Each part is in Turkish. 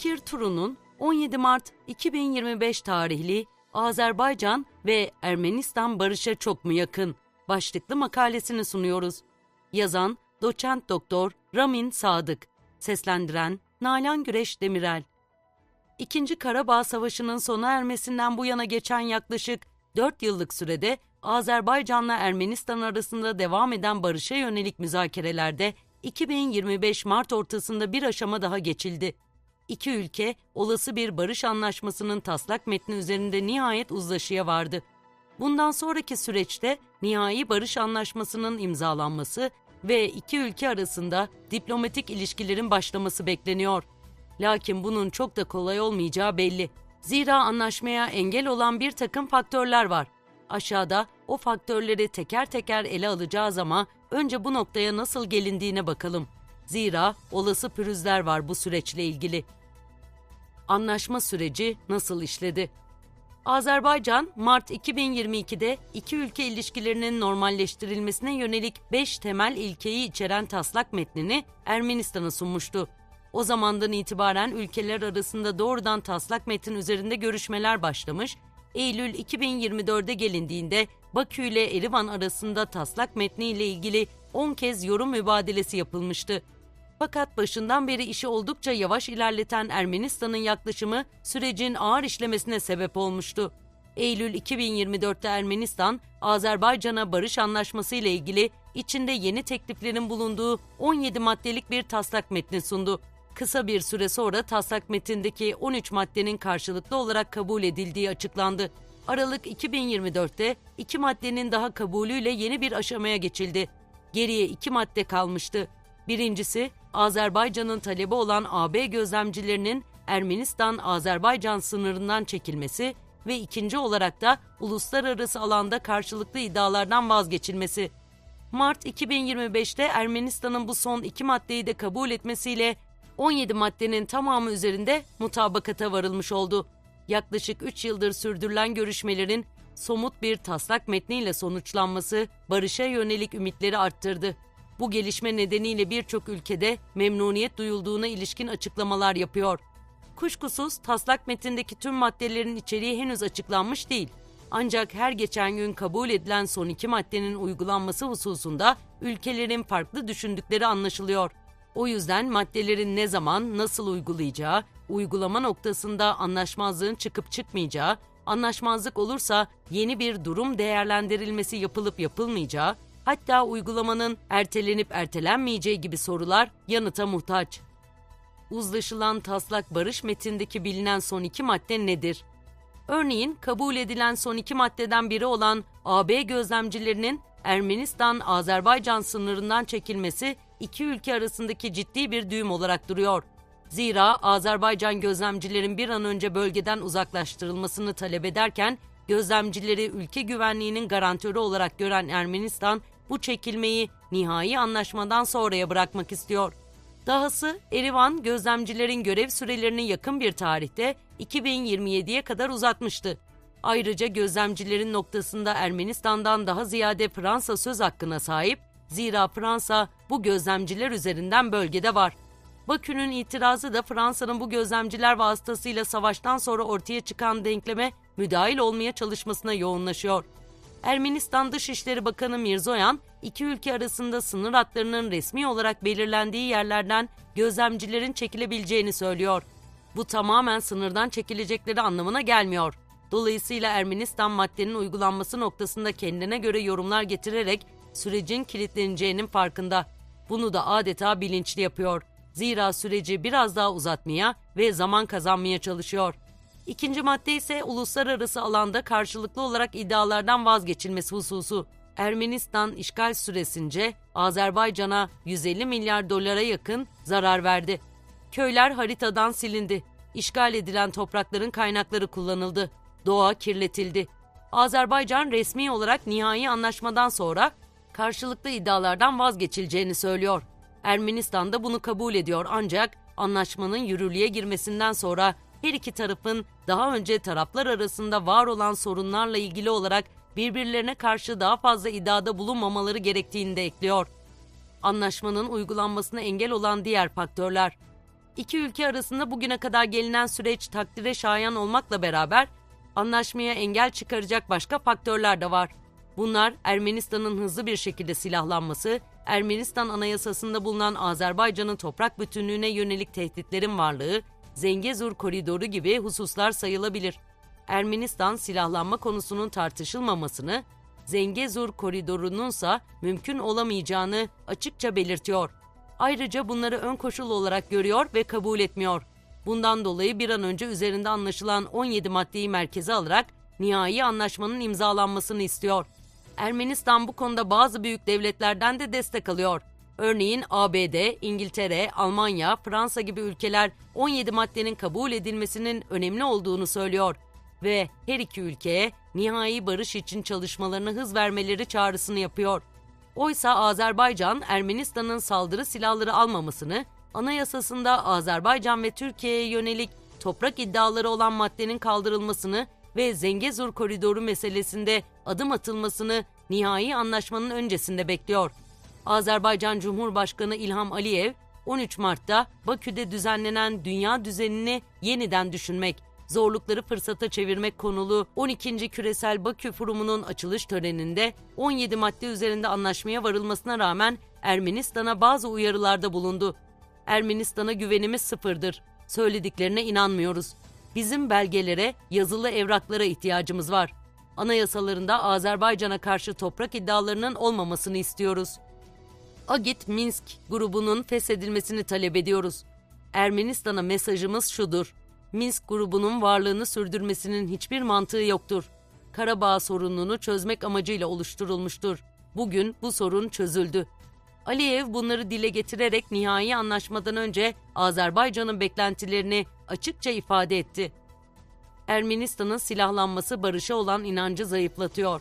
Bakir Turu'nun 17 Mart 2025 tarihli Azerbaycan ve Ermenistan barışa çok mu yakın başlıklı makalesini sunuyoruz. Yazan Doçent Doktor Ramin Sadık, seslendiren Nalan Güreş Demirel. İkinci Karabağ Savaşı'nın sona ermesinden bu yana geçen yaklaşık 4 yıllık sürede Azerbaycan'la Ermenistan arasında devam eden barışa yönelik müzakerelerde 2025 Mart ortasında bir aşama daha geçildi. İki ülke olası bir barış anlaşmasının taslak metni üzerinde nihayet uzlaşıya vardı. Bundan sonraki süreçte nihai barış anlaşmasının imzalanması ve iki ülke arasında diplomatik ilişkilerin başlaması bekleniyor. Lakin bunun çok da kolay olmayacağı belli. Zira anlaşmaya engel olan bir takım faktörler var. Aşağıda o faktörleri teker teker ele alacağız ama önce bu noktaya nasıl gelindiğine bakalım. Zira olası pürüzler var bu süreçle ilgili. Anlaşma süreci nasıl işledi? Azerbaycan, Mart 2022'de iki ülke ilişkilerinin normalleştirilmesine yönelik 5 temel ilkeyi içeren taslak metnini Ermenistan'a sunmuştu. O zamandan itibaren ülkeler arasında doğrudan taslak metin üzerinde görüşmeler başlamış, Eylül 2024'de gelindiğinde Bakü ile Erivan arasında taslak metni ile ilgili 10 kez yorum mübadelesi yapılmıştı. Fakat başından beri işi oldukça yavaş ilerleten Ermenistan'ın yaklaşımı sürecin ağır işlemesine sebep olmuştu. Eylül 2024'te Ermenistan, Azerbaycan'a barış anlaşması ile ilgili içinde yeni tekliflerin bulunduğu 17 maddelik bir taslak metni sundu. Kısa bir süre sonra taslak metindeki 13 maddenin karşılıklı olarak kabul edildiği açıklandı. Aralık 2024'te iki maddenin daha kabulüyle yeni bir aşamaya geçildi. Geriye iki madde kalmıştı. Birincisi, Azerbaycan'ın talebi olan AB gözlemcilerinin Ermenistan-Azerbaycan sınırından çekilmesi ve ikinci olarak da uluslararası alanda karşılıklı iddialardan vazgeçilmesi. Mart 2025'te Ermenistan'ın bu son iki maddeyi de kabul etmesiyle 17 maddenin tamamı üzerinde mutabakata varılmış oldu. Yaklaşık 3 yıldır sürdürülen görüşmelerin somut bir taslak metniyle sonuçlanması barışa yönelik ümitleri arttırdı. Bu gelişme nedeniyle birçok ülkede memnuniyet duyulduğuna ilişkin açıklamalar yapıyor. Kuşkusuz taslak metindeki tüm maddelerin içeriği henüz açıklanmış değil. Ancak her geçen gün kabul edilen son iki maddenin uygulanması hususunda ülkelerin farklı düşündükleri anlaşılıyor. O yüzden maddelerin ne zaman, nasıl uygulayacağı, uygulama noktasında anlaşmazlığın çıkıp çıkmayacağı, anlaşmazlık olursa yeni bir durum değerlendirilmesi yapılıp yapılmayacağı, hatta uygulamanın ertelenip ertelenmeyeceği gibi sorular yanıta muhtaç. Uzlaşılan taslak barış metindeki bilinen son iki madde nedir? Örneğin kabul edilen son iki maddeden biri olan AB gözlemcilerinin Ermenistan-Azerbaycan sınırından çekilmesi iki ülke arasındaki ciddi bir düğüm olarak duruyor. Zira Azerbaycan gözlemcilerin bir an önce bölgeden uzaklaştırılmasını talep ederken gözlemcileri ülke güvenliğinin garantörü olarak gören Ermenistan bu çekilmeyi nihai anlaşmadan sonraya bırakmak istiyor. Dahası Erivan gözlemcilerin görev sürelerini yakın bir tarihte 2027'ye kadar uzatmıştı. Ayrıca gözlemcilerin noktasında Ermenistan'dan daha ziyade Fransa söz hakkına sahip, zira Fransa bu gözlemciler üzerinden bölgede var. Bakü'nün itirazı da Fransa'nın bu gözlemciler vasıtasıyla savaştan sonra ortaya çıkan denkleme müdahil olmaya çalışmasına yoğunlaşıyor. Ermenistan Dışişleri Bakanı Mirzoyan, iki ülke arasında sınır hatlarının resmi olarak belirlendiği yerlerden gözlemcilerin çekilebileceğini söylüyor. Bu tamamen sınırdan çekilecekleri anlamına gelmiyor. Dolayısıyla Ermenistan maddenin uygulanması noktasında kendine göre yorumlar getirerek sürecin kilitleneceğinin farkında. Bunu da adeta bilinçli yapıyor. Zira süreci biraz daha uzatmaya ve zaman kazanmaya çalışıyor. İkinci madde ise uluslararası alanda karşılıklı olarak iddialardan vazgeçilmesi hususu. Ermenistan işgal süresince Azerbaycan'a 150 milyar dolara yakın zarar verdi. Köyler haritadan silindi. İşgal edilen toprakların kaynakları kullanıldı. Doğa kirletildi. Azerbaycan resmi olarak nihai anlaşmadan sonra karşılıklı iddialardan vazgeçileceğini söylüyor. Ermenistan da bunu kabul ediyor ancak anlaşmanın yürürlüğe girmesinden sonra her iki tarafın daha önce taraflar arasında var olan sorunlarla ilgili olarak birbirlerine karşı daha fazla iddiada bulunmamaları gerektiğini de ekliyor. Anlaşmanın uygulanmasına engel olan diğer faktörler. İki ülke arasında bugüne kadar gelinen süreç takdire şayan olmakla beraber anlaşmaya engel çıkaracak başka faktörler de var. Bunlar Ermenistan'ın hızlı bir şekilde silahlanması, Ermenistan anayasasında bulunan Azerbaycan'ın toprak bütünlüğüne yönelik tehditlerin varlığı, Zengezur koridoru gibi hususlar sayılabilir. Ermenistan silahlanma konusunun tartışılmamasını, Zengezur koridorununsa mümkün olamayacağını açıkça belirtiyor. Ayrıca bunları ön koşul olarak görüyor ve kabul etmiyor. Bundan dolayı bir an önce üzerinde anlaşılan 17 maddeyi merkeze alarak nihai anlaşmanın imzalanmasını istiyor. Ermenistan bu konuda bazı büyük devletlerden de destek alıyor. Örneğin ABD, İngiltere, Almanya, Fransa gibi ülkeler 17 maddenin kabul edilmesinin önemli olduğunu söylüyor ve her iki ülkeye nihai barış için çalışmalarına hız vermeleri çağrısını yapıyor. Oysa Azerbaycan, Ermenistan'ın saldırı silahları almamasını, anayasasında Azerbaycan ve Türkiye'ye yönelik toprak iddiaları olan maddenin kaldırılmasını ve Zengezur koridoru meselesinde adım atılmasını nihai anlaşmanın öncesinde bekliyor. Azerbaycan Cumhurbaşkanı İlham Aliyev 13 Mart'ta Bakü'de düzenlenen dünya düzenini yeniden düşünmek, zorlukları fırsata çevirmek konulu 12. Küresel Bakü Forumu'nun açılış töreninde 17 madde üzerinde anlaşmaya varılmasına rağmen Ermenistan'a bazı uyarılarda bulundu. Ermenistan'a güvenimiz sıfırdır. Söylediklerine inanmıyoruz. Bizim belgelere, yazılı evraklara ihtiyacımız var. Anayasalarında Azerbaycan'a karşı toprak iddialarının olmamasını istiyoruz. Agit Minsk grubunun feshedilmesini talep ediyoruz. Ermenistan'a mesajımız şudur. Minsk grubunun varlığını sürdürmesinin hiçbir mantığı yoktur. Karabağ sorununu çözmek amacıyla oluşturulmuştur. Bugün bu sorun çözüldü. Aliyev bunları dile getirerek nihai anlaşmadan önce Azerbaycan'ın beklentilerini açıkça ifade etti. Ermenistan'ın silahlanması barışa olan inancı zayıflatıyor.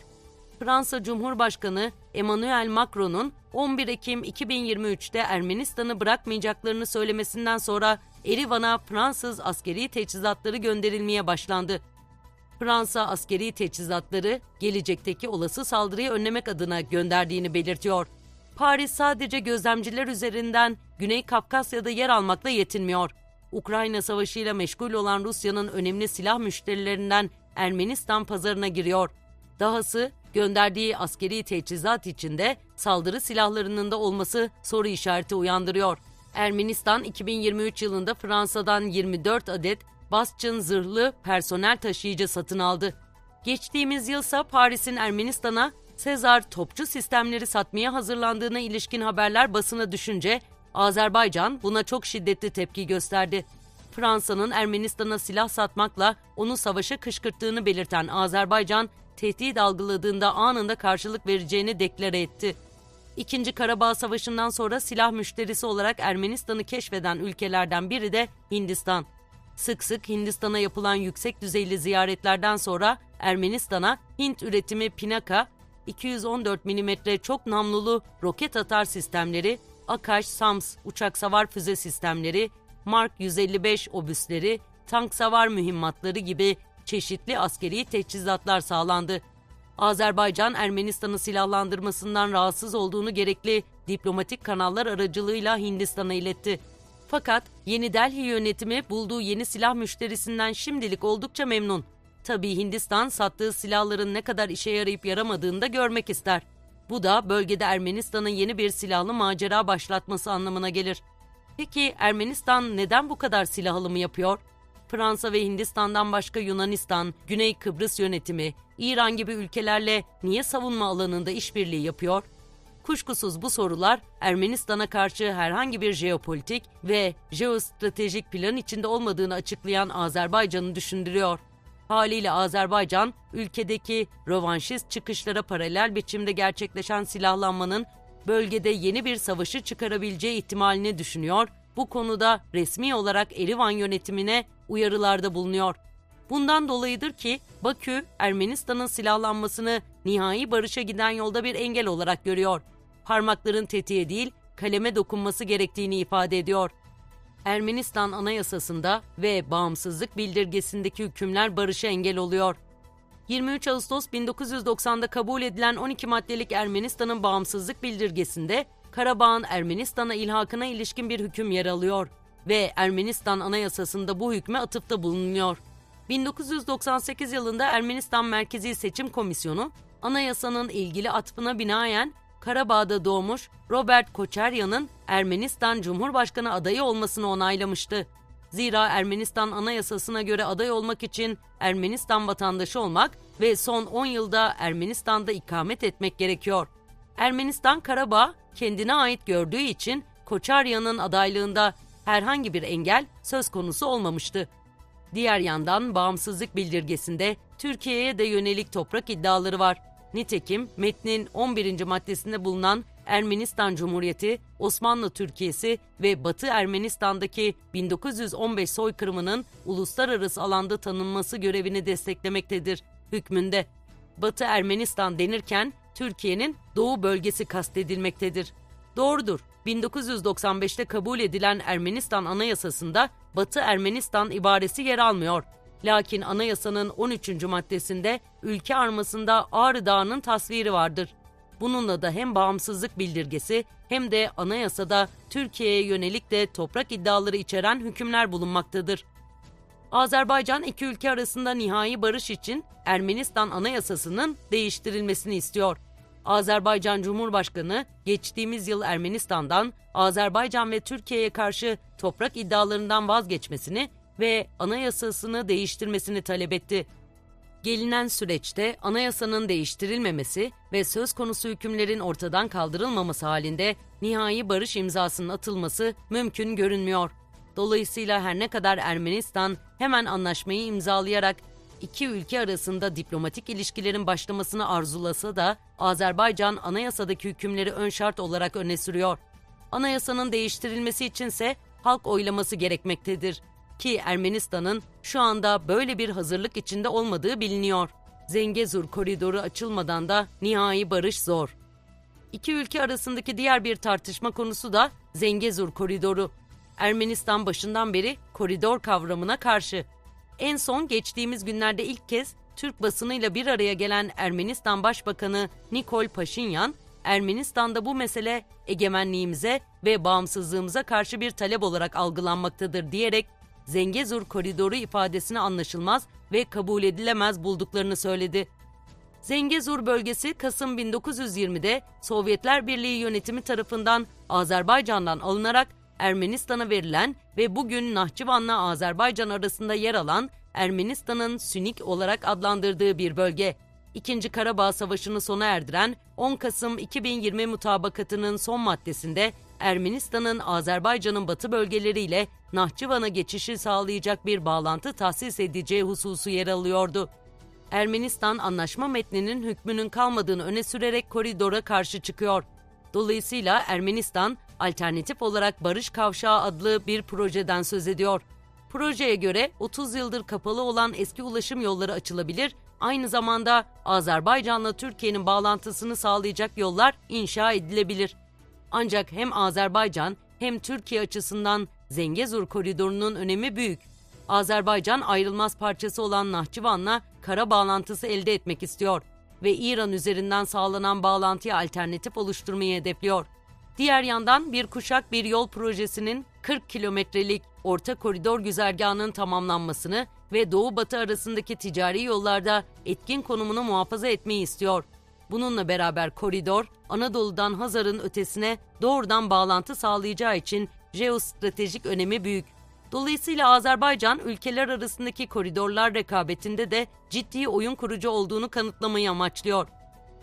Fransa Cumhurbaşkanı Emmanuel Macron'un 11 Ekim 2023'te Ermenistan'ı bırakmayacaklarını söylemesinden sonra Erivan'a Fransız askeri teçhizatları gönderilmeye başlandı. Fransa askeri teçhizatları gelecekteki olası saldırıyı önlemek adına gönderdiğini belirtiyor. Paris sadece gözlemciler üzerinden Güney Kafkasya'da yer almakla yetinmiyor. Ukrayna Savaşı'yla meşgul olan Rusya'nın önemli silah müşterilerinden Ermenistan pazarına giriyor. Dahası gönderdiği askeri teçhizat içinde saldırı silahlarının da olması soru işareti uyandırıyor. Ermenistan 2023 yılında Fransa'dan 24 adet Bastion zırhlı personel taşıyıcı satın aldı. Geçtiğimiz yılsa Paris'in Ermenistan'a Sezar topçu sistemleri satmaya hazırlandığına ilişkin haberler basına düşünce Azerbaycan buna çok şiddetli tepki gösterdi. Fransa'nın Ermenistan'a silah satmakla onu savaşa kışkırttığını belirten Azerbaycan, tehdit algıladığında anında karşılık vereceğini deklare etti. İkinci Karabağ Savaşı'ndan sonra silah müşterisi olarak Ermenistan'ı keşfeden ülkelerden biri de Hindistan. Sık sık Hindistan'a yapılan yüksek düzeyli ziyaretlerden sonra Ermenistan'a Hint üretimi Pinaka, 214 mm çok namlulu roket atar sistemleri, Akash Sams uçak savar füze sistemleri, Mark 155 obüsleri, tank savar mühimmatları gibi çeşitli askeri teçhizatlar sağlandı. Azerbaycan Ermenistan'ı silahlandırmasından rahatsız olduğunu gerekli diplomatik kanallar aracılığıyla Hindistan'a iletti. Fakat Yeni Delhi yönetimi bulduğu yeni silah müşterisinden şimdilik oldukça memnun. Tabii Hindistan sattığı silahların ne kadar işe yarayıp yaramadığını da görmek ister. Bu da bölgede Ermenistan'ın yeni bir silahlı macera başlatması anlamına gelir. Peki Ermenistan neden bu kadar silah alımı yapıyor? Fransa ve Hindistan'dan başka Yunanistan, Güney Kıbrıs yönetimi, İran gibi ülkelerle niye savunma alanında işbirliği yapıyor? Kuşkusuz bu sorular Ermenistan'a karşı herhangi bir jeopolitik ve jeostratejik plan içinde olmadığını açıklayan Azerbaycan'ı düşündürüyor. Haliyle Azerbaycan, ülkedeki rövanşist çıkışlara paralel biçimde gerçekleşen silahlanmanın bölgede yeni bir savaşı çıkarabileceği ihtimalini düşünüyor, bu konuda resmi olarak Erivan yönetimine uyarılarda bulunuyor. Bundan dolayıdır ki Bakü, Ermenistan'ın silahlanmasını nihai barışa giden yolda bir engel olarak görüyor. Parmakların tetiğe değil, kaleme dokunması gerektiğini ifade ediyor. Ermenistan Anayasası'nda ve bağımsızlık bildirgesindeki hükümler barışa engel oluyor. 23 Ağustos 1990'da kabul edilen 12 maddelik Ermenistan'ın bağımsızlık bildirgesinde Karabağ'ın Ermenistan'a ilhakına ilişkin bir hüküm yer alıyor. Ve Ermenistan Anayasası'nda bu hükme atıfta bulunuyor. 1998 yılında Ermenistan Merkezi Seçim Komisyonu, anayasanın ilgili atfına binaen Karabağ'da doğmuş Robert Koçeryan'ın Ermenistan Cumhurbaşkanı adayı olmasını onaylamıştı. Zira Ermenistan Anayasası'na göre aday olmak için Ermenistan vatandaşı olmak ve son 10 yılda Ermenistan'da ikamet etmek gerekiyor. Ermenistan Karabağ kendine ait gördüğü için Koçarya'nın adaylığında herhangi bir engel söz konusu olmamıştı. Diğer yandan bağımsızlık bildirgesinde Türkiye'ye de yönelik toprak iddiaları var. Nitekim metnin 11. maddesinde bulunan Ermenistan Cumhuriyeti, Osmanlı Türkiye'si ve Batı Ermenistan'daki 1915 soykırımının uluslararası alanda tanınması görevini desteklemektedir hükmünde. Batı Ermenistan denirken Türkiye'nin doğu bölgesi kastedilmektedir. Doğrudur. 1995'te kabul edilen Ermenistan Anayasası'nda Batı Ermenistan ibaresi yer almıyor. Lakin anayasanın 13. maddesinde ülke armasında Ağrı Dağı'nın tasviri vardır. Bununla da hem bağımsızlık bildirgesi hem de anayasada Türkiye'ye yönelik de toprak iddiaları içeren hükümler bulunmaktadır. Azerbaycan iki ülke arasında nihai barış için Ermenistan Anayasası'nın değiştirilmesini istiyor. Azerbaycan Cumhurbaşkanı geçtiğimiz yıl Ermenistan'dan Azerbaycan ve Türkiye'ye karşı toprak iddialarından vazgeçmesini ve anayasasını değiştirmesini talep etti. Gelinen süreçte anayasanın değiştirilmemesi ve söz konusu hükümlerin ortadan kaldırılmaması halinde nihai barış imzasının atılması mümkün görünmüyor. Dolayısıyla her ne kadar Ermenistan hemen anlaşmayı imzalayarak iki ülke arasında diplomatik ilişkilerin başlamasını arzulasa da Azerbaycan anayasadaki hükümleri ön şart olarak öne sürüyor. Anayasanın değiştirilmesi içinse halk oylaması gerekmektedir ki Ermenistan'ın şu anda böyle bir hazırlık içinde olmadığı biliniyor. Zengezur koridoru açılmadan da nihai barış zor. İki ülke arasındaki diğer bir tartışma konusu da Zengezur koridoru. Ermenistan başından beri koridor kavramına karşı. En son geçtiğimiz günlerde ilk kez Türk basınıyla bir araya gelen Ermenistan Başbakanı Nikol Paşinyan, Ermenistan'da bu mesele egemenliğimize ve bağımsızlığımıza karşı bir talep olarak algılanmaktadır diyerek Zengezur koridoru ifadesini anlaşılmaz ve kabul edilemez bulduklarını söyledi. Zengezur bölgesi Kasım 1920'de Sovyetler Birliği yönetimi tarafından Azerbaycan'dan alınarak Ermenistan'a verilen ve bugün Nahçıvan'la Azerbaycan arasında yer alan Ermenistan'ın Sünik olarak adlandırdığı bir bölge. İkinci Karabağ Savaşı'nı sona erdiren 10 Kasım 2020 mutabakatının son maddesinde Ermenistan'ın Azerbaycan'ın batı bölgeleriyle Nahçıvan'a geçişi sağlayacak bir bağlantı tahsis edeceği hususu yer alıyordu. Ermenistan anlaşma metninin hükmünün kalmadığını öne sürerek koridora karşı çıkıyor. Dolayısıyla Ermenistan alternatif olarak Barış Kavşağı adlı bir projeden söz ediyor. Projeye göre 30 yıldır kapalı olan eski ulaşım yolları açılabilir, aynı zamanda Azerbaycan'la Türkiye'nin bağlantısını sağlayacak yollar inşa edilebilir. Ancak hem Azerbaycan hem Türkiye açısından Zengezur koridorunun önemi büyük. Azerbaycan ayrılmaz parçası olan Nahçıvan'la kara bağlantısı elde etmek istiyor ve İran üzerinden sağlanan bağlantıya alternatif oluşturmayı hedefliyor. Diğer yandan bir kuşak bir yol projesinin 40 kilometrelik orta koridor güzergahının tamamlanmasını ve doğu batı arasındaki ticari yollarda etkin konumunu muhafaza etmeyi istiyor. Bununla beraber koridor, Anadolu'dan Hazar'ın ötesine doğrudan bağlantı sağlayacağı için jeostratejik önemi büyük. Dolayısıyla Azerbaycan ülkeler arasındaki koridorlar rekabetinde de ciddi oyun kurucu olduğunu kanıtlamayı amaçlıyor.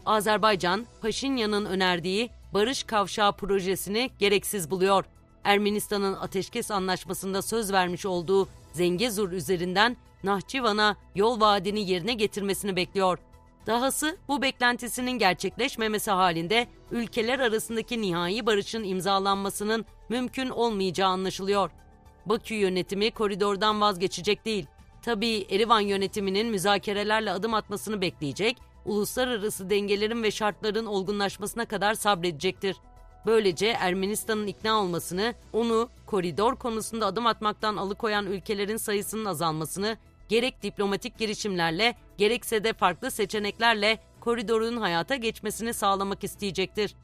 Azerbaycan, Paşinyan'ın önerdiği Barış Kavşağı projesini gereksiz buluyor. Ermenistan'ın ateşkes anlaşmasında söz vermiş olduğu Zengezur üzerinden Nahçıvan'a yol vaadini yerine getirmesini bekliyor. Dahası bu beklentisinin gerçekleşmemesi halinde ülkeler arasındaki nihai barışın imzalanmasının mümkün olmayacağı anlaşılıyor. Bakü yönetimi koridordan vazgeçecek değil. Tabii Erivan yönetiminin müzakerelerle adım atmasını bekleyecek, uluslararası dengelerin ve şartların olgunlaşmasına kadar sabredecektir. Böylece Ermenistan'ın ikna olmasını, onu koridor konusunda adım atmaktan alıkoyan ülkelerin sayısının azalmasını gerek diplomatik girişimlerle gerekse de farklı seçeneklerle koridorun hayata geçmesini sağlamak isteyecektir.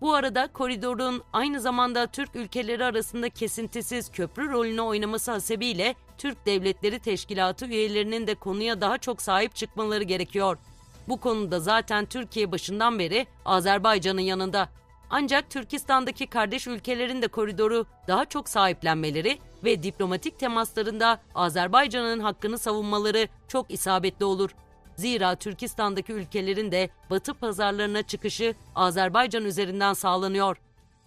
Bu arada koridorun aynı zamanda Türk ülkeleri arasında kesintisiz köprü rolünü oynaması hasebiyle Türk Devletleri Teşkilatı üyelerinin de konuya daha çok sahip çıkmaları gerekiyor. Bu konuda zaten Türkiye başından beri Azerbaycan'ın yanında. Ancak Türkistan'daki kardeş ülkelerin de koridoru daha çok sahiplenmeleri ve diplomatik temaslarında Azerbaycan'ın hakkını savunmaları çok isabetli olur. Zira Türkistan'daki ülkelerin de Batı pazarlarına çıkışı Azerbaycan üzerinden sağlanıyor.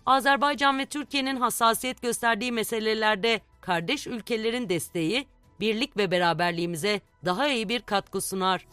Azerbaycan ve Türkiye'nin hassasiyet gösterdiği meselelerde kardeş ülkelerin desteği, birlik ve beraberliğimize daha iyi bir katkı sunar.